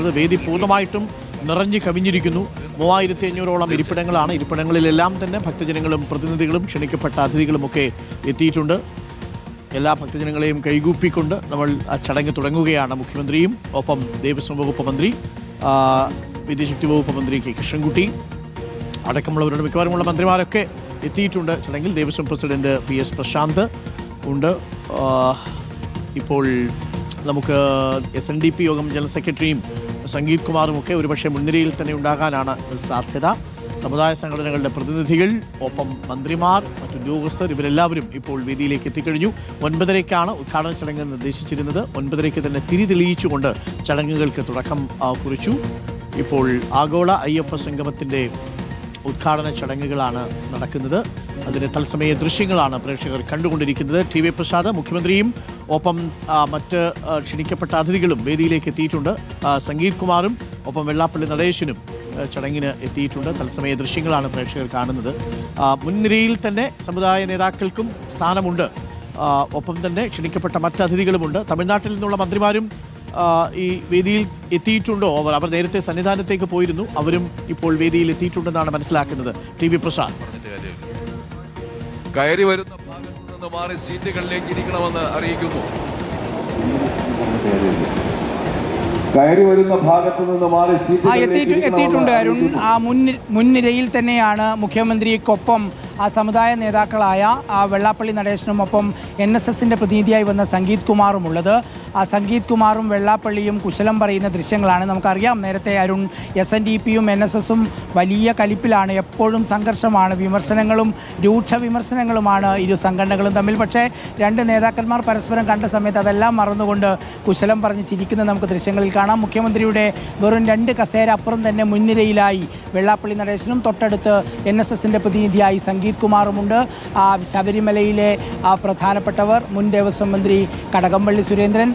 ഇത് വേദി പൂർണമായിട്ടും നിറഞ്ഞു കവിഞ്ഞിരിക്കുന്നു. മൂവായിരത്തി അഞ്ഞൂറോളം ഇരിപ്പിടങ്ങളാണ്. ഇരിപ്പിടങ്ങളിലെല്ലാം തന്നെ ഭക്തജനങ്ങളും പ്രതിനിധികളും ക്ഷണിക്കപ്പെട്ട അതിഥികളുമൊക്കെ എത്തിയിട്ടുണ്ട്. എല്ലാ ഭക്തജനങ്ങളെയും കൈകൂപ്പിക്കൊണ്ട് നമ്മൾ ആ ചടങ്ങ് തുടങ്ങുകയാണ്. മുഖ്യമന്ത്രിയും ഒപ്പം ദേവസ്വം വകുപ്പ് മന്ത്രി വിദ്യാശക്തി വകുപ്പ് മന്ത്രി കെ. കൃഷ്ണൻകുട്ടി അടക്കമുള്ളവരുടെ മിക്കവാറുമുള്ള മന്ത്രിമാരൊക്കെ എത്തിയിട്ടുണ്ട്. ചടങ്ങിൽ Devaswom president P. S. Prashanth ഉണ്ട്. ഇപ്പോൾ നമുക്ക് എസ് എൻ ഡി പി യോഗം ജനറൽ സെക്രട്ടറിയും സംഗീത് കുമാറും ഒക്കെ ഒരുപക്ഷെ മുൻനിരയിൽ തന്നെ ഉണ്ടാകാനാണ് സാധ്യത. സമുദായ സംഘടനകളുടെ പ്രതിനിധികൾ ഒപ്പം മന്ത്രിമാർ മറ്റുദ്യോഗസ്ഥർ ഇവരെല്ലാവരും ഇപ്പോൾ വേദിയിലേക്ക് എത്തിക്കഴിഞ്ഞു. ഒൻപതരയ്ക്കാണ് ഉദ്ഘാടന ചടങ്ങ് നിർദ്ദേശിച്ചിരുന്നത്. ഒൻപതരയ്ക്ക് തന്നെ തിരി തെളിയിച്ചുകൊണ്ട് ചടങ്ങുകൾക്ക് തുടക്കം കുറിച്ചു. ഇപ്പോൾ ആഗോള അയ്യപ്പ സംഗമത്തിന്റെ ഉദ്ഘാടന ചടങ്ങുകളാണ് നടക്കുന്നത്. അതിന്റെ തത്സമയ ദൃശ്യങ്ങളാണ് പ്രേക്ഷകർ കണ്ടുകൊണ്ടിരിക്കുന്നത്. ടി വി പ്രസാദ് മുഖ്യമന്ത്രിയും ഒപ്പം മറ്റ് ക്ഷണിക്കപ്പെട്ട അതിഥികളും വേദിയിലേക്ക് എത്തിയിട്ടുണ്ട്. സംഗീത് കുമാറും ഒപ്പം വെള്ളാപ്പള്ളി നടേശനും ചടങ്ങിന് എത്തിയിട്ടുണ്ട്. തത്സമയ ദൃശ്യങ്ങളാണ് പ്രേക്ഷകർ കാണുന്നത്. മുൻനിരയിൽ തന്നെ സമുദായ നേതാക്കൾക്കും സ്ഥാനമുണ്ട്. ഒപ്പം തന്നെ ക്ഷണിക്കപ്പെട്ട മറ്റ് അതിഥികളുമുണ്ട്. തമിഴ്നാട്ടിൽ നിന്നുള്ള മന്ത്രിമാരും ഈ വേദിയിൽ എത്തിയിട്ടുണ്ടോ? അവർ അവർ നേരത്തെ സന്നിധാനത്തേക്ക് പോയിരുന്നു. അവരും ഇപ്പോൾ വേദിയിൽ എത്തിയിട്ടുണ്ടെന്നാണ് മനസ്സിലാക്കുന്നത്. T V Prasad. കയറി വരുന്ന ഭാഗത്തു നിന്ന് മാറി സീറ്റുകളിലേക്ക് ഇരിക്കണമെന്ന് അറിയിക്കുന്നു. കയറി വരുന്ന ഭാഗത്തു നിന്ന് മാറി ആ എത്തിയിട്ട് എത്തിയിട്ടുണ്ട് അരുൺ. ആ മുന്നിൽ മുൻനിരയിൽ തന്നെയാണ് മുഖ്യമന്ത്രിക്കൊപ്പം ആ സമുദായ നേതാക്കളായ ആ വെള്ളാപ്പള്ളി നടേശനും ഒപ്പം എൻ എസ് എസിന്റെ പ്രതിനിധിയായി വന്ന സംഗീത് കുമാറും ഉള്ളത്. ആ സംഗീത് കുമാറും വെള്ളാപ്പള്ളിയും കുശലം പറയുന്ന ദൃശ്യങ്ങളാണ് നമുക്കറിയാം. നേരത്തെ അരുൺ എസ് എൻ ഡി പിയും എൻ എസ് എസും വലിയ കലിപ്പിലാണ്. എപ്പോഴും സംഘർഷമാണ് വിമർശനങ്ങളും രൂക്ഷ വിമർശനങ്ങളുമാണ് ഇരു സംഘടനകളും തമ്മിൽ. പക്ഷേ രണ്ട് നേതാക്കന്മാർ പരസ്പരം കണ്ട സമയത്ത് അതെല്ലാം മറന്നുകൊണ്ട് കുശലം പറഞ്ഞ് ചിരിക്കുന്ന നമുക്ക് ദൃശ്യങ്ങളിൽ കാണാം. മുഖ്യമന്ത്രിയുടെ വെറും രണ്ട് കസേര അപ്പുറം തന്നെ മുൻനിരയിലായി വെള്ളാപ്പള്ളി നടേശനും തൊട്ടടുത്ത് എൻ എസ് എസിന്റെ പ്രതിനിധിയായി സംഗീത് കുമാറുമുണ്ട്. ശബരിമലയിലെ പ്രധാനപ്പെട്ടവർ മുൻ ദേവസ്വം മന്ത്രി കടകംപള്ളി സുരേന്ദ്രൻ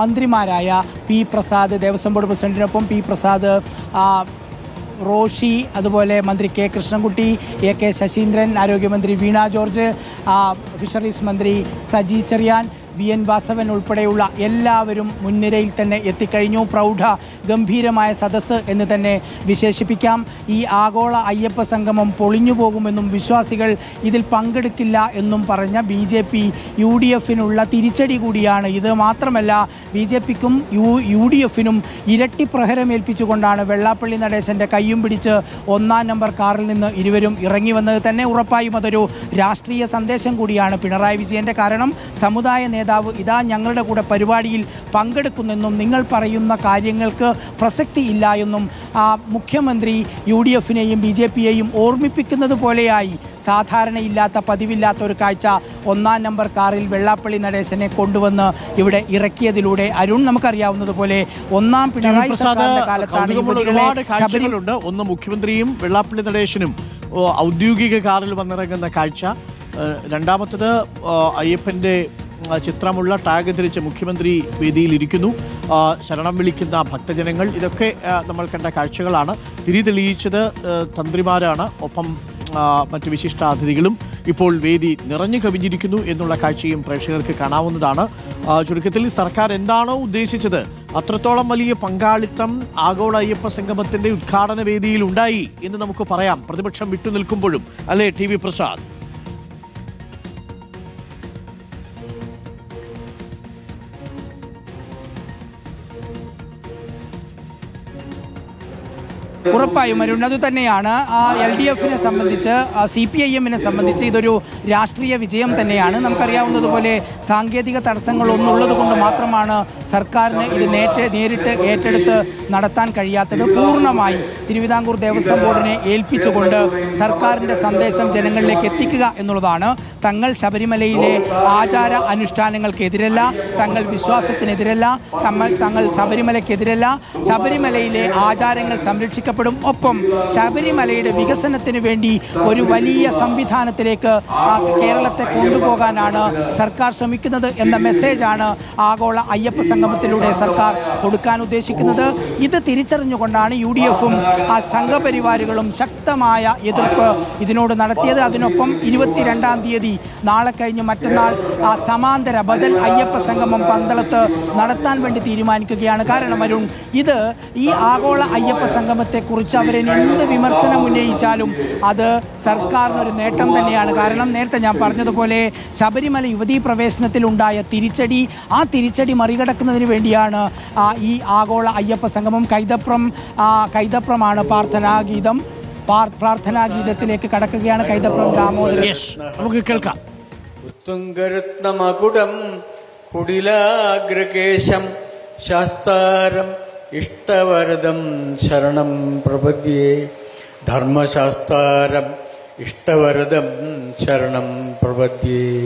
മന്ത്രിമാരായ പി പ്രസാദ് ദേവസ്വം ബോർഡ് പ്രസിഡന്റിനൊപ്പം പി പ്രസാദ് റോഷി അതുപോലെ മന്ത്രി K Krishnankutty A K Saseendran ആരോഗ്യമന്ത്രി വീണ ജോർജ് ഫിഷറീസ് മന്ത്രി സജി ചെറിയാൻ വി എൻ വാസവൻ ഉൾപ്പെടെയുള്ള എല്ലാവരും മുൻനിരയിൽ തന്നെ എത്തിക്കഴിഞ്ഞു. പ്രൗഢ ഗംഭീരമായ സദസ്സ് എന്ന് തന്നെ വിശേഷിപ്പിക്കാം. ഈ ആഗോള അയ്യപ്പ സംഗമം പൊളിഞ്ഞു പോകുമെന്നും വിശ്വാസികൾ ഇതിൽ പങ്കെടുക്കില്ല എന്നും പറഞ്ഞ B J P U D എഫിനുള്ള തിരിച്ചടി കൂടിയാണ്. ഇത് മാത്രമല്ല ബി ജെ പിക്കും യു യു ഡി എഫിനും ഇരട്ടി പ്രഹരമേൽപ്പിച്ചുകൊണ്ടാണ് വെള്ളാപ്പള്ളി നടേശന്റെ കയ്യും പിടിച്ച് ഒന്നാം നമ്പർ കാറിൽ നിന്ന് ഇരുവരും ഇറങ്ങി വന്നത് തന്നെ. ഉറപ്പായും അതൊരു രാഷ്ട്രീയ സന്ദേശം കൂടിയാണ് പിണറായി വിജയന്റെ കാരണം. സമുദായ ഇതാ ഞങ്ങളുടെ കൂടെ പരിപാടിയിൽ പങ്കെടുക്കുന്നെന്നും നിങ്ങൾ പറയുന്ന കാര്യങ്ങൾക്ക് പ്രസക്തിയില്ല എന്നും ആ, മുഖ്യമന്ത്രി യു ഡി എഫിനെയും ബി ജെ പിയെയും ഓർമ്മിപ്പിക്കുന്നത് പോലെയായി. സാധാരണയില്ലാത്ത പതിവില്ലാത്ത ഒരു കാഴ്ച ഒന്നാം നമ്പർ കാറിൽ വെള്ളാപ്പള്ളി നടേശനെ കൊണ്ടുവന്ന് ഇവിടെ ഇറക്കിയതിലൂടെ അരുൺ നമുക്കറിയാവുന്നതുപോലെ ഒന്നാം പിണറായി കാലത്താണ് ഒന്ന് മുഖ്യമന്ത്രിയും വെള്ളാപ്പള്ളി നടേശനും ഔദ്യോഗിക കാറിൽ വന്നിറങ്ങുന്ന കാഴ്ച. രണ്ടാമത്തത് ആ, ചിത്രമുള്ള ടാഗ് ധരിച്ച് മുഖ്യമന്ത്രി വേദിയിലിരിക്കുന്നു. ശരണം വിളിക്കുന്ന ഭക്തജനങ്ങൾ. ഇതൊക്കെ നമ്മൾ കണ്ട കാഴ്ചകളാണ്. തിരി തെളിയിച്ചത് തന്ത്രിമാരാണ്. ഒപ്പം മറ്റ് വിശിഷ്ട അതിഥികളും ഇപ്പോൾ വേദി നിറഞ്ഞു കവിഞ്ഞിരിക്കുന്നു എന്നുള്ള കാഴ്ചയും പ്രേക്ഷകർക്ക് കാണാവുന്നതാണ്. ചുരുക്കത്തിൽ സർക്കാർ എന്താണോ ഉദ്ദേശിച്ചത് അത്രത്തോളം വലിയ പങ്കാളിത്തം ആഗോള അയ്യപ്പ സംഗമത്തിന്റെ ഉദ്ഘാടന വേദിയിൽ ഉണ്ടായി എന്ന് നമുക്ക് പറയാം. പ്രതിപക്ഷം വിട്ടുനിൽക്കുമ്പോഴും അല്ലേ ടി വി പ്രസാദ്? ഉറപ്പായും അരുൺ അത് തന്നെയാണ്. എൽ ഡി എഫിനെ സംബന്ധിച്ച് സി പി ഐ എമ്മിനെ സംബന്ധിച്ച് ഇതൊരു രാഷ്ട്രീയ വിജയം തന്നെയാണ്. നമുക്കറിയാവുന്നതുപോലെ സാങ്കേതിക തടസ്സങ്ങൾ ഒന്നുള്ളത് കൊണ്ട് മാത്രമാണ് സർക്കാരിന് ഇത് നേരിട്ട് നേരിട്ട് ഏറ്റെടുത്ത് നടത്താൻ കഴിയാത്തത്. പൂർണമായി തിരുവിതാംകൂർ ദേവസ്വം ബോർഡിനെ ഏൽപ്പിച്ചുകൊണ്ട് സർക്കാരിന്റെ സന്ദേശം ജനങ്ങളിലേക്ക് എത്തിക്കുക എന്നുള്ളതാണ്. തങ്ങൾ ശബരിമലയിലെ ആചാര അനുഷ്ഠാനങ്ങൾക്കെതിരല്ല തങ്ങൾ വിശ്വാസത്തിനെതിരല്ല തങ്ങൾ തങ്ങൾ ശബരിമലയ്ക്കെതിരല്ല ശബരിമലയിലെ ആചാരങ്ങൾ സംരക്ഷിക്കപ്പെടണം നടത്തപ്പെടും ഒപ്പം ശബരിമലയുടെ വികസനത്തിന് വേണ്ടി ഒരു വലിയ സംവിധാനത്തിലേക്ക് കേരളത്തെ കൊണ്ടുപോകാനാണ് സർക്കാർ ശ്രമിക്കുന്നത് എന്ന മെസ്സേജാണ് ആഗോള അയ്യപ്പ സംഗമത്തിലൂടെ സർക്കാർ കൊടുക്കാൻ ഉദ്ദേശിക്കുന്നത്. ഇത് തിരിച്ചറിഞ്ഞുകൊണ്ടാണ് യു ഡി എഫും ആ സംഘപരിവാരുകളും ശക്തമായ എതിർപ്പ് ഇതിനോട് നടത്തിയത്. അതിനൊപ്പം ഇരുപത്തിരണ്ടാം തീയതി നാളെ കഴിഞ്ഞ് മറ്റന്നാൾ ആ സമാന്തര ബദൽ അയ്യപ്പ സംഗമം പന്തളത്ത് നടത്താൻ വേണ്ടി തീരുമാനിക്കുകയാണ്. കാരണം അരുൺ ഇത് ഈ ആഗോള അയ്യപ്പ സംഗമത്തെക്കുറിച്ച് അവരെ എന്ത് വിമർശനം ഉന്നയിച്ചാലും അത് സർക്കാരിനൊരു നേട്ടം തന്നെയാണ്. കാരണം നേരത്തെ ഞാൻ പറഞ്ഞതുപോലെ ശബരിമല യുവതീ പ്രവേശനത്തിൽ ഉണ്ടായ തിരിച്ചടി ആ തിരിച്ചടി മറികടക്കുന്നതിന് വേണ്ടിയാണ് ഈ ആഗോള അയ്യപ്പ സംഗമം. കൈതപ്രം ആ, കൈതപ്രമാണ് പ്രാർത്ഥനാഗീതം. പാർ- പ്രാർത്ഥനാഗീതത്തിലേക്ക് കടക്കുകയാണ് കൈതപ്രം ദാമോദരൻ. യെസ് നമുക്ക് കേൾക്കാം. ഉത്തുംഗരത്നമകുടം കുടിലാഗ്രകേശം ശാസ്താരം ഇഷ്ടവരദം ശരണം പ്രപദ്യേ. ധർമ്മശാസ്താരം ഇഷ്ടവരദം ശരണം പ്രപദ്യേ.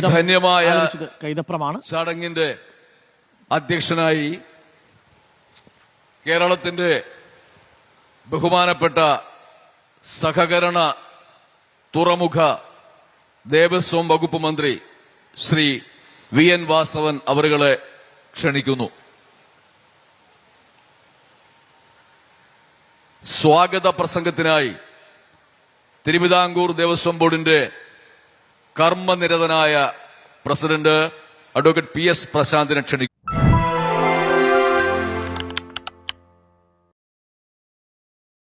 ധന്യമായ- കൈതപ്രമാണ് ചടങ്ങിന്റെ അധ്യക്ഷനായി കേരളത്തിന്റെ ബഹുമാനപ്പെട്ട സഹകരണ തുറമുഖ ദേവസ്വം വകുപ്പ് മന്ത്രി ശ്രീ വി എൻ വാസവൻ അവരുകളെ ക്ഷണിക്കുന്നു. സ്വാഗത പ്രസംഗത്തിനായി തിരുവിതാംകൂർ ദേവസ്വം ബോർഡിന്റെ കർമ്മനിരതനായ പ്രസിഡന്റ് അഡ്വക്കേറ്റ് പി എസ് പ്രശാന്തിനെ ക്ഷണിക്കുന്നു.